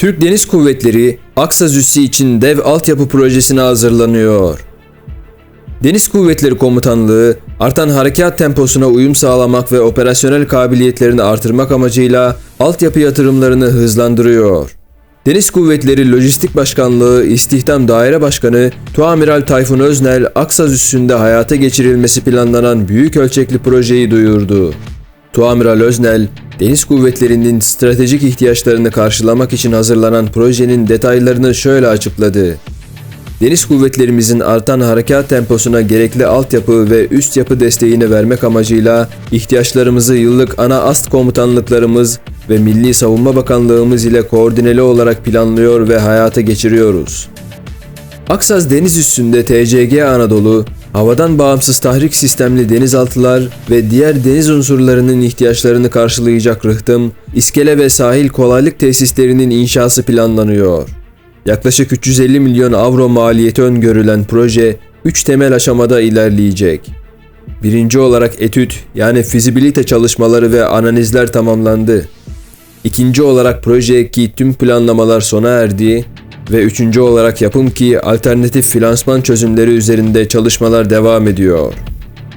Türk Deniz Kuvvetleri Aksaz Üssü için dev altyapı projesine hazırlanıyor. Deniz Kuvvetleri Komutanlığı artan harekat temposuna uyum sağlamak ve operasyonel kabiliyetlerini artırmak amacıyla altyapı yatırımlarını hızlandırıyor. Deniz Kuvvetleri Lojistik Başkanlığı İstihdam Daire Başkanı Tuamiral Tayfun Öznel, Aksaz üssünde hayata geçirilmesi planlanan büyük ölçekli projeyi duyurdu. Tuamiral Öznel, Deniz Kuvvetleri'nin stratejik ihtiyaçlarını karşılamak için hazırlanan projenin detaylarını şöyle açıkladı. Deniz kuvvetlerimizin artan harekat temposuna gerekli altyapı ve üst yapı desteğini vermek amacıyla ihtiyaçlarımızı yıllık ana ast komutanlıklarımız ve Milli Savunma Bakanlığımız ile koordineli olarak planlıyor ve hayata geçiriyoruz. Aksaz deniz üstünde TCG Anadolu, havadan bağımsız tahrik sistemli denizaltılar ve diğer deniz unsurlarının ihtiyaçlarını karşılayacak rıhtım, iskele ve sahil kolaylık tesislerinin inşası planlanıyor. Yaklaşık 350 milyon avro maliyeti öngörülen proje 3 temel aşamada ilerleyecek. Birinci olarak etüt yani fizibilite çalışmaları ve analizler tamamlandı. İkinci olarak proje ki tüm planlamalar sona erdi ve üçüncü olarak yapım ki alternatif finansman çözümleri üzerinde çalışmalar devam ediyor.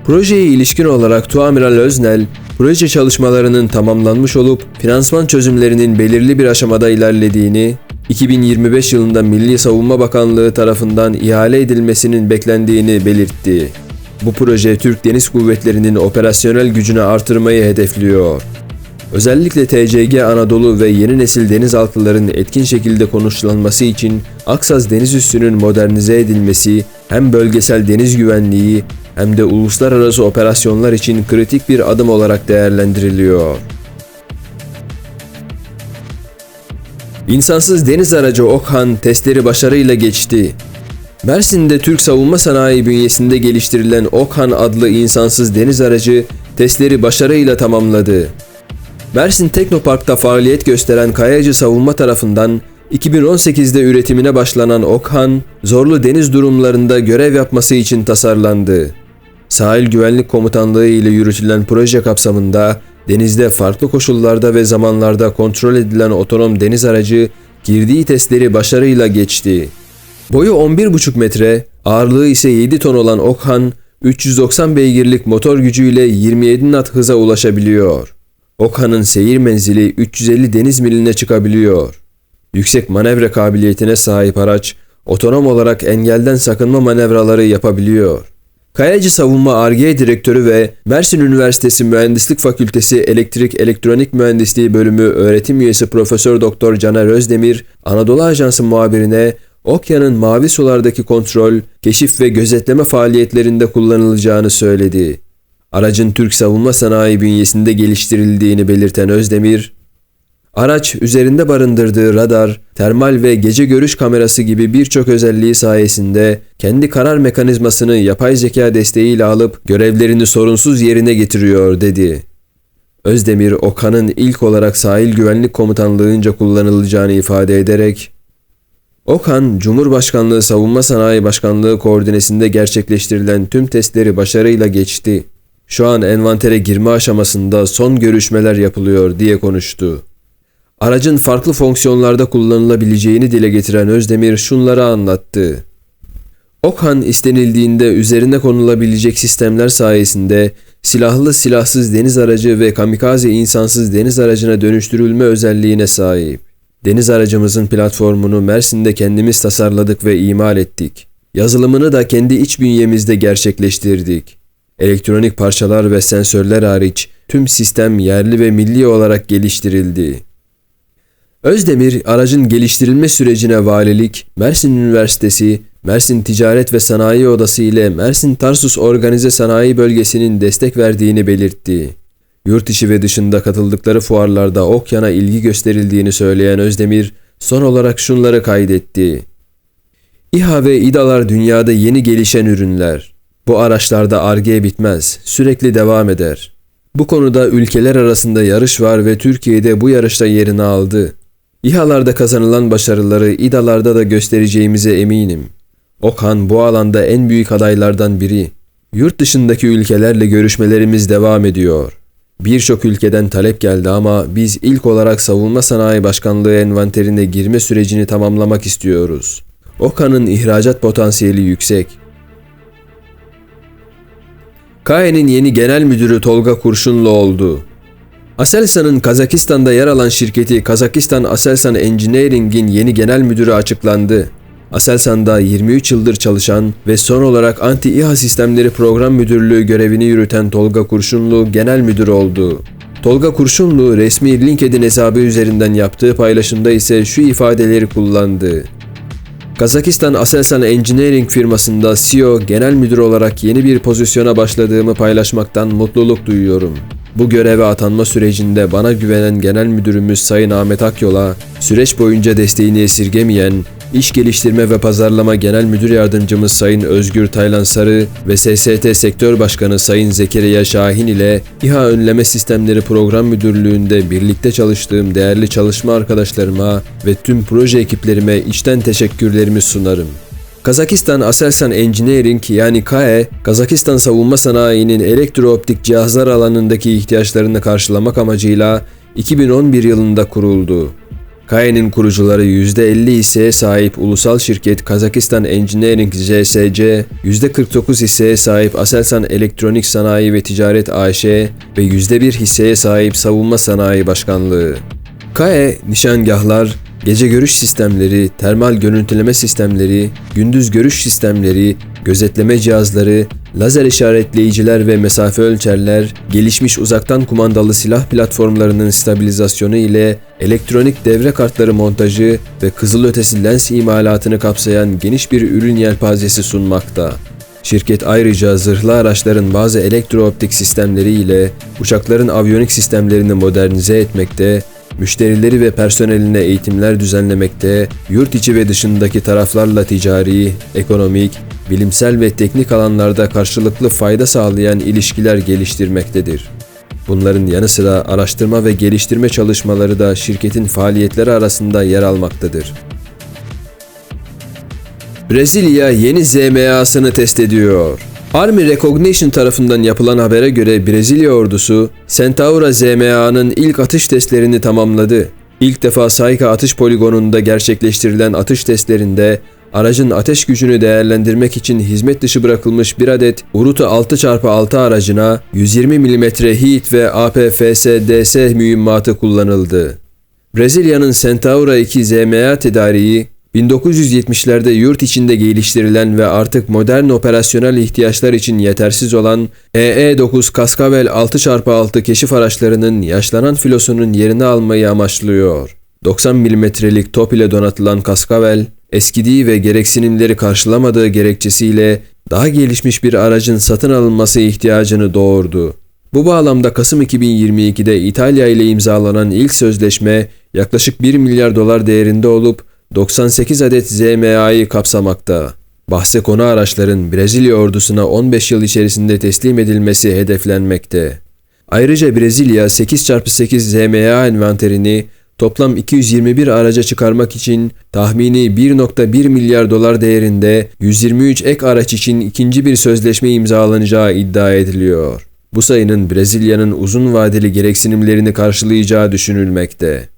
Projeye ilişkin olarak Tuamiral Öznel, proje çalışmalarının tamamlanmış olup finansman çözümlerinin belirli bir aşamada ilerlediğini 2025 yılında Milli Savunma Bakanlığı tarafından ihale edilmesinin beklendiğini belirtti. Bu proje Türk Deniz Kuvvetleri'nin operasyonel gücünü artırmayı hedefliyor. Özellikle TCG Anadolu ve yeni nesil denizaltıların etkin şekilde konuşlanması için Aksaz Deniz Üssü'nün modernize edilmesi hem bölgesel deniz güvenliği hem de uluslararası operasyonlar için kritik bir adım olarak değerlendiriliyor. İnsansız deniz aracı Okhan testleri başarıyla geçti. Mersin'de Türk savunma sanayi bünyesinde geliştirilen Okhan adlı insansız deniz aracı testleri başarıyla tamamladı. Mersin Teknopark'ta faaliyet gösteren Kayacı Savunma tarafından 2018'de üretimine başlanan Okhan, zorlu deniz durumlarında görev yapması için tasarlandı. Sahil Güvenlik Komutanlığı ile yürütülen proje kapsamında denizde farklı koşullarda ve zamanlarda kontrol edilen otonom deniz aracı girdiği testleri başarıyla geçti. Boyu 11,5 metre, ağırlığı ise 7 ton olan Okhan, 390 beygirlik motor gücüyle 27 knot hıza ulaşabiliyor. Okhan'ın seyir menzili 350 deniz miline çıkabiliyor. Yüksek manevra kabiliyetine sahip araç, otonom olarak engelden sakınma manevraları yapabiliyor. Kayacı Savunma Ar-Ge Direktörü ve Mersin Üniversitesi Mühendislik Fakültesi Elektrik Elektronik Mühendisliği Bölümü öğretim üyesi Profesör Doktor Caner Özdemir, Anadolu Ajansı muhabirine Okya'nın mavi sulardaki kontrol, keşif ve gözetleme faaliyetlerinde kullanılacağını söyledi. Aracın Türk savunma sanayi bünyesinde geliştirildiğini belirten Özdemir, Araç üzerinde barındırdığı radar, termal ve gece görüş kamerası gibi birçok özelliği sayesinde kendi karar mekanizmasını yapay zeka desteğiyle alıp görevlerini sorunsuz yerine getiriyor dedi. Özdemir, Okan'ın ilk olarak sahil güvenlik komutanlığınca kullanılacağını ifade ederek, Okan, Cumhurbaşkanlığı Savunma Sanayi Başkanlığı koordinesinde gerçekleştirilen tüm testleri başarıyla geçti. Şu an envantere girme aşamasında son görüşmeler yapılıyor diye konuştu. Aracın farklı fonksiyonlarda kullanılabileceğini dile getiren Özdemir şunları anlattı. Okhan istenildiğinde üzerine konulabilecek sistemler sayesinde silahlı silahsız deniz aracı ve kamikaze insansız deniz aracına dönüştürülme özelliğine sahip. Deniz aracımızın platformunu Mersin'de kendimiz tasarladık ve imal ettik. Yazılımını da kendi iç bünyemizde gerçekleştirdik. Elektronik parçalar ve sensörler hariç tüm sistem yerli ve milli olarak geliştirildi. Özdemir, aracın geliştirilme sürecine valilik, Mersin Üniversitesi, Mersin Ticaret ve Sanayi Odası ile Mersin Tarsus Organize Sanayi Bölgesi'nin destek verdiğini belirtti. Yurt içi ve dışında katıldıkları fuarlarda Okyan'a ilgi gösterildiğini söyleyen Özdemir, son olarak şunları kaydetti. İHA ve İDA'lar dünyada yeni gelişen ürünler. Bu araçlarda arge bitmez, sürekli devam eder. Bu konuda ülkeler arasında yarış var ve Türkiye'de bu yarışta yerini aldı. İHA'larda kazanılan başarıları İDA'larda da göstereceğimize eminim. Okan bu alanda en büyük adaylardan biri. Yurt dışındaki ülkelerle görüşmelerimiz devam ediyor. Birçok ülkeden talep geldi ama biz ilk olarak Savunma Sanayi Başkanlığı envanterine girme sürecini tamamlamak istiyoruz. OKA'nın ihracat potansiyeli yüksek. KAE'nin yeni genel müdürü Tolga Kurşunlu oldu. Aselsan'ın Kazakistan'da yer alan şirketi Kazakistan Aselsan Engineering'in yeni genel müdürü açıklandı. Aselsan'da 23 yıldır çalışan ve son olarak Anti-İHA Sistemleri Program Müdürlüğü görevini yürüten Tolga Kurşunlu genel müdür oldu. Tolga Kurşunlu resmi LinkedIn hesabı üzerinden yaptığı paylaşımda ise şu ifadeleri kullandı. Kazakistan Aselsan Engineering firmasında CEO genel müdür olarak yeni bir pozisyona başladığımı paylaşmaktan mutluluk duyuyorum. Bu göreve atanma sürecinde bana güvenen genel müdürümüz Sayın Ahmet Akyol'a süreç boyunca desteğini esirgemeyen İş Geliştirme ve Pazarlama Genel Müdür Yardımcımız Sayın Özgür Taylan Sarı ve SST Sektör Başkanı Sayın Zekeriya Şahin ile İHA Önleme Sistemleri Program Müdürlüğü'nde birlikte çalıştığım değerli çalışma arkadaşlarıma ve tüm proje ekiplerime içten teşekkürlerimi sunarım. Kazakistan Aselsan Engineering yani KAE, Kazakistan savunma sanayinin elektrooptik cihazlar alanındaki ihtiyaçlarını karşılamak amacıyla 2011 yılında kuruldu. KAE'nin kurucuları %50 hisseye sahip ulusal şirket Kazakistan Engineering JSC, %49 hisseye sahip Aselsan Elektronik Sanayi ve Ticaret AŞ ve %1 hisseye sahip Savunma Sanayi Başkanlığı. KAE, nişangahlar, gece görüş sistemleri, termal görüntüleme sistemleri, gündüz görüş sistemleri, gözetleme cihazları, lazer işaretleyiciler ve mesafe ölçerler, gelişmiş uzaktan kumandalı silah platformlarının stabilizasyonu ile elektronik devre kartları montajı ve kızılötesi lens imalatını kapsayan geniş bir ürün yelpazesi sunmakta. Şirket ayrıca zırhlı araçların bazı elektrooptik sistemleri ile uçakların aviyonik sistemlerini modernize etmekte, müşterileri ve personeline eğitimler düzenlemekte, yurt içi ve dışındaki taraflarla ticari, ekonomik, bilimsel ve teknik alanlarda karşılıklı fayda sağlayan ilişkiler geliştirmektedir. Bunların yanı sıra araştırma ve geliştirme çalışmaları da şirketin faaliyetleri arasında yer almaktadır. Brezilya yeni ZMA'sını test ediyor. Army Recognition tarafından yapılan habere göre Brezilya ordusu Centaura ZMA'nın ilk atış testlerini tamamladı. İlk defa Sayka atış poligonunda gerçekleştirilen atış testlerinde aracın ateş gücünü değerlendirmek için hizmet dışı bırakılmış bir adet Uruta 6x6 aracına 120 mm HEAT ve APFS-DS mühimmatı kullanıldı. Brezilya'nın Centaura 2 ZMA tedariği 1970'lerde yurt içinde geliştirilen ve artık modern operasyonel ihtiyaçlar için yetersiz olan EE-9 Kaskavel 6x6 keşif araçlarının yaşlanan filosunun yerini almayı amaçlıyor. 90 milimetrelik top ile donatılan Kaskavel, eskidiği ve gereksinimleri karşılamadığı gerekçesiyle daha gelişmiş bir aracın satın alınması ihtiyacını doğurdu. Bu bağlamda Kasım 2022'de İtalya ile imzalanan ilk sözleşme yaklaşık 1 milyar dolar değerinde olup 98 adet ZMA'yı kapsamakta. Bahse konu araçların Brezilya ordusuna 15 yıl içerisinde teslim edilmesi hedeflenmekte. Ayrıca Brezilya 8x8 ZMA envanterini toplam 221 araca çıkarmak için tahmini 1.1 milyar dolar değerinde 123 ek araç için ikinci bir sözleşme imzalanacağı iddia ediliyor. Bu sayının Brezilya'nın uzun vadeli gereksinimlerini karşılayacağı düşünülmekte.